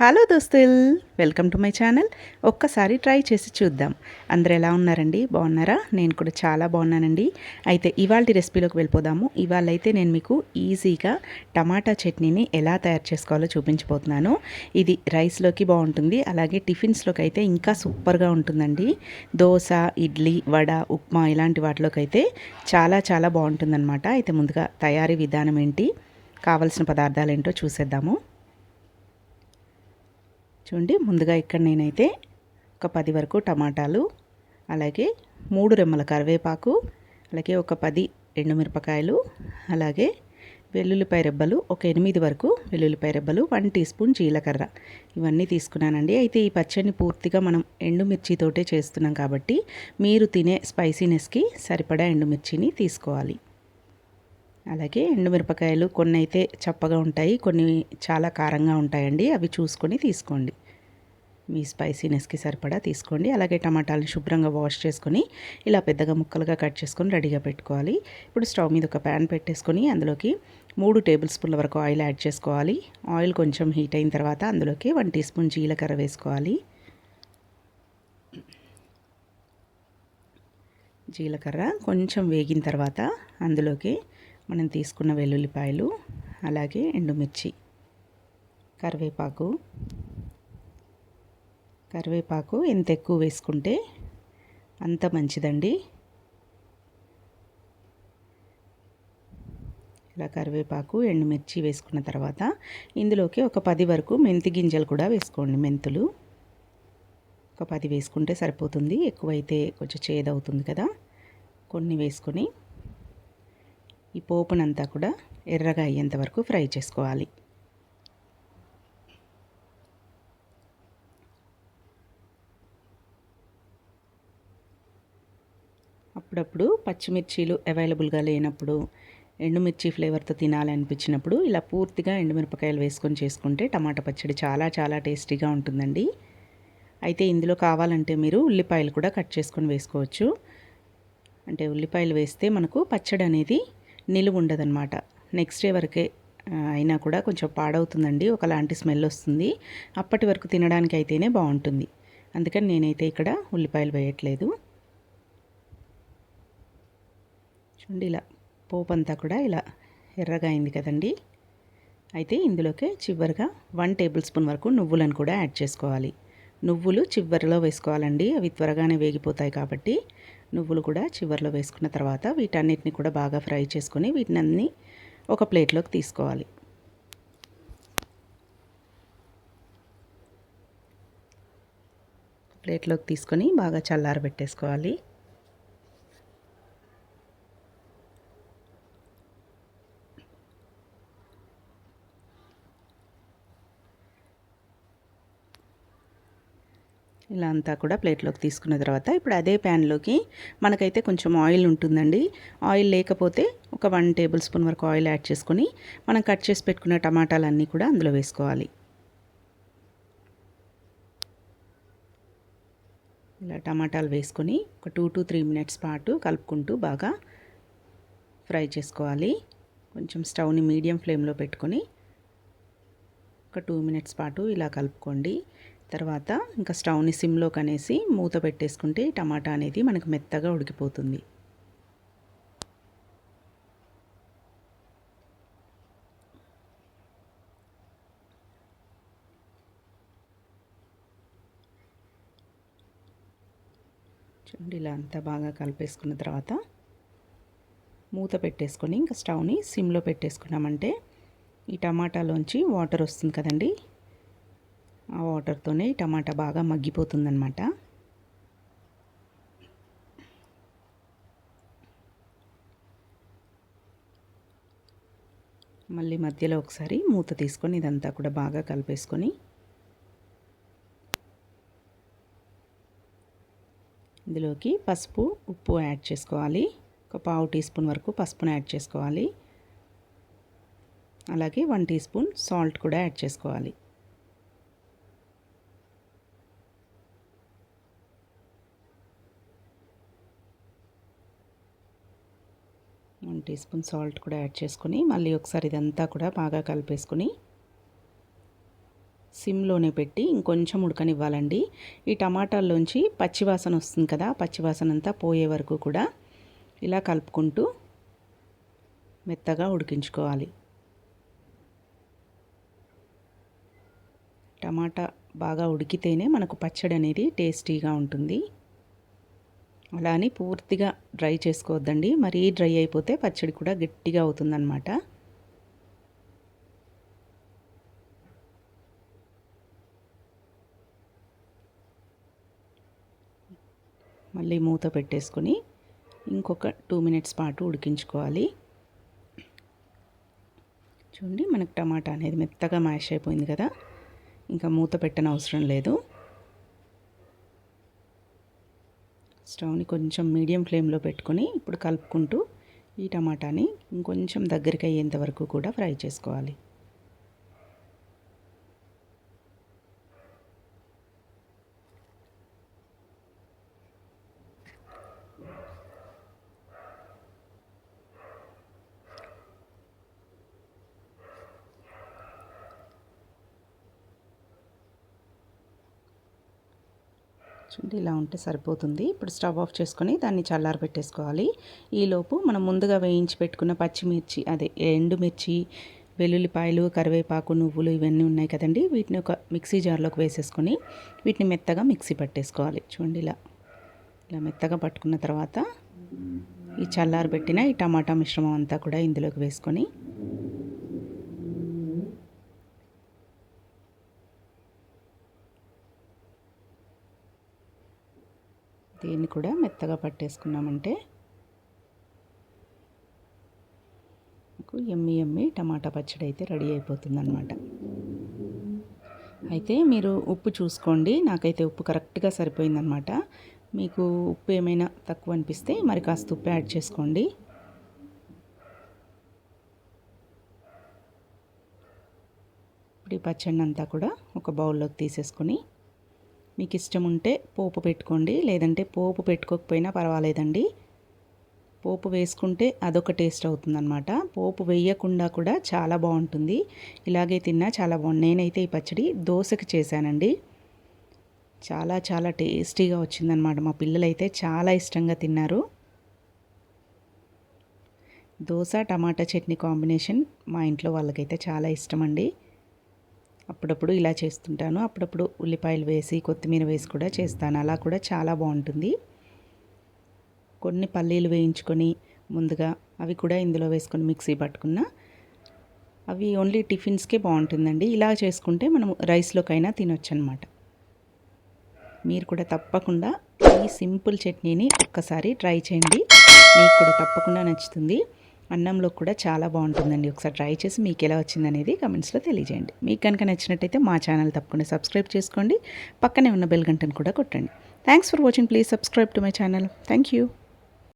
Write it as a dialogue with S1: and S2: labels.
S1: Hello దోస్తుల్ welcome to my channel. ఒక్కసారి try చేసి చూద్దాం. అందరు ఎలా ఉన్నారండి? బాగున్నారా? నేను కూడా చాలా బాగున్నానండి. అయితే ఇవాళ రెసిపీలోకి వెళ్ళిపోదాము. ఇవాళ అయితే నేను మీకు ఈజీగా టమాటా చట్నీని ఎలా తయారు చేసుకోవాలో చూపించబోతున్నాను. ఇది రైస్లోకి బాగుంటుంది. అలాగే టిఫిన్స్లోకి అయితే ఇంకా సూపర్గా ఉంటుందండి. దోశ ఇడ్లీ వడ ఉప్మా ఇలాంటి వాటిలోకి అయితే చాలా చాలా బాగుంటుందన్నమాట. అయితే ముందుగా తయారీ విధానం ఏంటి? కావలసిన పదార్థాలు ఏంటో చూసేద్దాము. చూడండి. ముందుగా ఇక్కడ నేనైతే ఒక పది వరకు టమాటాలు అలాగే మూడు రెమ్మల కరివేపాకు అలాగే ఒక పది ఎండుమిరపకాయలు అలాగే వెల్లుల్లిపాయ రెబ్బలు ఒక ఎనిమిది వరకు వెల్లుల్లిపాయ రెబ్బలు వన్ టీ స్పూన్ జీలకర్ర. ఇవన్నీ తీసుకున్నానండి. అయితే ఈ పచ్చడిని పూర్తిగా మనం ఎండుమిర్చితోటే చేస్తున్నాం కాబట్టి మీరు తినే స్పైసీనెస్కి సరిపడా ఎండుమిర్చిని తీసుకోవాలి. అలాగే ఎండుమిరపకాయలు కొన్ని అయితే చప్పగా ఉంటాయి కొన్ని చాలా కారంగా ఉంటాయండి. అవి చూసుకొని తీసుకోండి. మీ స్పైసీనెస్కి సరిపడా తీసుకోండి. అలాగే టమాటాలను శుభ్రంగా వాష్ చేసుకొని ఇలా పెద్దగా ముక్కలుగా కట్ చేసుకొని రెడీగా పెట్టుకోవాలి. ఇప్పుడు స్టవ్ మీద ఒక ప్యాన్ పెట్టేసుకొని అందులోకి మూడు టేబుల్ స్పూన్ల వరకు ఆయిల్ యాడ్ చేసుకోవాలి. ఆయిల్ కొంచెం హీట్ అయిన తర్వాత అందులోకి వన్ టీ స్పూన్ జీలకర్ర వేసుకోవాలి. జీలకర్ర కొంచెం వేగిన తర్వాత అందులోకి మనం తీసుకున్న వెల్లుల్లిపాయలు అలాగే ఎండుమిర్చి కరివేపాకు. కరివేపాకు ఎంత ఎక్కువ వేసుకుంటే అంత మంచిదండి. ఇలా కరివేపాకు ఎండుమిర్చి వేసుకున్న తర్వాత ఇందులోకి ఒక పది వరకు మెంతి గింజలు కూడా వేసుకోండి. మెంతులు ఒక పది వేసుకుంటే సరిపోతుంది. ఎక్కువైతే కొంచెం చేదవుతుంది కదా. కొన్ని వేసుకొని ఈ పోపునంతా కూడా ఎర్రగా అయ్యేంత వరకు ఫ్రై చేసుకోవాలి. అప్పుడప్పుడు పచ్చిమిర్చీలు అవైలబుల్గా లేనప్పుడు ఎండుమిర్చి ఫ్లేవర్తో తినాలనిపించినప్పుడు ఇలా పూర్తిగా ఎండుమిరపకాయలు వేసుకొని చేసుకుంటే టమాటా పచ్చడి చాలా చాలా టేస్టీగా ఉంటుందండి. అయితే ఇందులో కావాలంటే మీరు ఉల్లిపాయలు కూడా కట్ చేసుకొని వేసుకోవచ్చు. అంటే ఉల్లిపాయలు వేస్తే మనకు పచ్చడి అనేది నిలువ ఉండదన్నమాట నెక్స్ట్ డే వరకే అయినా కూడా కొంచెం పాడవుతుందండి. ఒకలాంటి స్మెల్ వస్తుంది. అప్పటి వరకు తినడానికి అయితేనే బాగుంటుంది అందుకని నేనైతే ఇక్కడ ఉల్లిపాయలు వేయట్లేదు. చూడండి ఇలా పోపు అంతా కూడా ఇలా ఎర్రగా అయింది కదండి. అయితే ఇందులోకి చివరిగా వన్ టేబుల్ స్పూన్ వరకు నువ్వులను కూడా యాడ్ చేసుకోవాలి. నువ్వులు చివరిలో వేసుకోవాలండి. అవి త్వరగానే వేగిపోతాయి కాబట్టి నువ్వులు కూడా చివరిలో వేసుకున్న తర్వాత వీటన్నిటిని కూడా బాగా ఫ్రై చేసుకొని వీటిని అన్ని ఒక ప్లేట్లోకి తీసుకోవాలి. ప్లేట్లోకి తీసుకొని బాగా చల్లారబెట్టేసుకోవాలి. ఇలా అంతా కూడా ప్లేట్లోకి తీసుకున్న తర్వాత ఇప్పుడు అదే ప్యాన్లోకి మనకైతే కొంచెం ఆయిల్ ఉంటుందండి. ఆయిల్ లేకపోతే ఒక వన్ టేబుల్ స్పూన్ వరకు ఆయిల్ యాడ్ చేసుకొని మనం కట్ చేసి పెట్టుకున్న టమాటాలన్నీ కూడా అందులో వేసుకోవాలి. ఇలా టమాటాలు వేసుకొని ఒక టూ టు త్రీ మినిట్స్ పాటు కలుపుకుంటూ బాగా ఫ్రై చేసుకోవాలి. కొంచెం స్టవ్ని మీడియం ఫ్లేమ్లో పెట్టుకొని ఒక టూ మినిట్స్ పాటు ఇలా కలుపుకోండి. తర్వాత ఇంకా స్టవ్ని సిమ్లో కనేసి మూత పెట్టేసుకుంటే టమాటా అనేది మనకు మెత్తగా ఉడికిపోతుంది. చూడండి ఇలా అంతా బాగా కలిపేసుకున్న తర్వాత మూత పెట్టేసుకొని ఇంకా స్టవ్ని సిమ్లో పెట్టేసుకున్నామంటే ఈ టమాటాలోంచి వాటర్ వస్తుంది కదండి ఆ వాటర్తోనే టమాటా బాగా మగ్గిపోతుందన్నమాట. మళ్ళీ మధ్యలో ఒకసారి మూత తీసుకొని ఇదంతా కూడా బాగా కలిపేసుకొని ఇందులోకి పసుపు ఉప్పు యాడ్ చేసుకోవాలి. ఒక పావు టీ స్పూన్ వరకు పసుపును యాడ్ చేసుకోవాలి. అలాగే వన్ టీ స్పూన్ సాల్ట్ కూడా యాడ్ చేసుకోవాలి. టీ స్పూన్ సాల్ట్ కూడా యాడ్ చేసుకొని మళ్ళీ ఒకసారి ఇదంతా కూడా బాగా కలిపేసుకొని సిమ్లోనే పెట్టి ఇంకొంచెం ఉడకనివ్వాలండి. ఈ టమాటాల్లోంచి పచ్చివాసన వస్తుంది కదా పచ్చివాసన అంతా పోయే వరకు కూడా ఇలా కలుపుకుంటూ మెత్తగా ఉడికించుకోవాలి. టమాటా బాగా ఉడికితేనే మనకు పచ్చడి అనేది టేస్టీగా ఉంటుంది. అలా అని పూర్తిగా డ్రై చేసుకోవద్దండి. మరీ డ్రై అయిపోతే పచ్చడి కూడా గట్టిగా అవుతుందన్నమాట. మళ్ళీ మూత పెట్టేసుకొని ఇంకొక టూ మినిట్స్ పాటు ఉడికించుకోవాలి. చూడండి మనకు టమాటా అనేది మెత్తగా మ్యాష్ అయిపోయింది కదా. ఇంకా మూత పెట్టని అవసరం లేదు. స్టవ్ని కొంచెం మీడియం ఫ్లేమ్లో పెట్టుకొని ఇప్పుడు కలుపుకుంటూ ఈ టమాటాని ఇంకొంచెం దగ్గరికి అయ్యేంత వరకు కూడా ఫ్రై చేసుకోవాలి. చూడండి ఇలా ఉంటే సరిపోతుంది. ఇప్పుడు స్టవ్ ఆఫ్ చేసుకొని దాన్ని చల్లారి పెట్టేసుకోవాలి ఈలోపు మనం ముందుగా వేయించి పెట్టుకున్న పచ్చిమిర్చి అదే ఎండుమిర్చి వెల్లుల్లిపాయలు కరివేపాకు నువ్వులు ఇవన్నీ ఉన్నాయి కదండి. వీటిని ఒక మిక్సీ జార్లోకి వేసేసుకొని వీటిని మెత్తగా మిక్సీ పట్టేసుకోవాలి. చూడండి ఇలా ఇలా మెత్తగా పట్టుకున్న తర్వాత ఈ చల్లారి పెట్టిన ఈ టమాటా మిశ్రమం అంతా కూడా ఇందులోకి వేసుకొని దీన్ని కూడా మెత్తగా పట్టేసుకున్నామంటే మీకు ఎమ్మి ఎమ్మి టమాటా పచ్చడి అయితే రెడీ అయిపోతుందన్నమాట. అయితే మీరు ఉప్పు చూసుకోండి. నాకైతే ఉప్పు కరెక్ట్గా సరిపోయిందనమాట మీకు ఉప్పు ఏమైనా తక్కువ అనిపిస్తే మరి కాస్త ఉప్పు యాడ్ చేసుకోండి. ఇప్పుడు ఈ పచ్చడి అంతా కూడా ఒక బౌల్లోకి తీసేసుకొని మీకు ఇష్టం ఉంటే పోపు పెట్టుకోండి. లేదంటే పోపు పెట్టుకోకపోయినా పర్వాలేదండి. పోపు వేసుకుంటే అదొక టేస్ట్ అవుతుందన్నమాట. పోపు వేయకుండా కూడా చాలా బాగుంటుంది. ఇలాగే తిన్నా చాలా బాగుంది నేనైతే ఈ పచ్చడి దోశకి చేశానండి. చాలా చాలా టేస్టీగా వచ్చిందనమాట మా పిల్లలైతే చాలా ఇష్టంగా తిన్నారు. దోశ టమాటా చట్నీ కాంబినేషన్ మా ఇంట్లో వాళ్ళకైతే చాలా ఇష్టం అండి అప్పుడప్పుడు ఇలా చేస్తుంటాను. అప్పుడప్పుడు ఉల్లిపాయలు వేసి కొత్తిమీర వేసి కూడా చేస్తాను. అలా కూడా చాలా బాగుంటుంది. కొన్ని పల్లీలు వేయించుకొని ముందుగా అవి కూడా ఇందులో వేసుకొని మిక్సీ పట్టుకున్న అవి ఓన్లీ టిఫిన్స్కే బాగుంటుందండి. ఇలా చేసుకుంటే మనం రైస్లోకైనా తినొచ్చు అనమాట మీరు కూడా తప్పకుండా ఈ సింపుల్ చట్నీని ఒక్కసారి ట్రై చేయండి. మీకు కూడా తప్పకుండా నచ్చుతుంది. అన్నంలో కూడా చాలా బాగుంటుందండి. ఒకసారి ట్రై చేసి మీకు ఎలా వచ్చిందనేది కమెంట్స్లో తెలియజేయండి. మీకు కనుక నచ్చినట్టయితే మా ఛానల్ తప్పకుండా సబ్స్క్రైబ్ చేసుకోండి. పక్కనే ఉన్న బెల్ గంటను కూడా కొట్టండి. Thanks for watching please subscribe to my channel thank you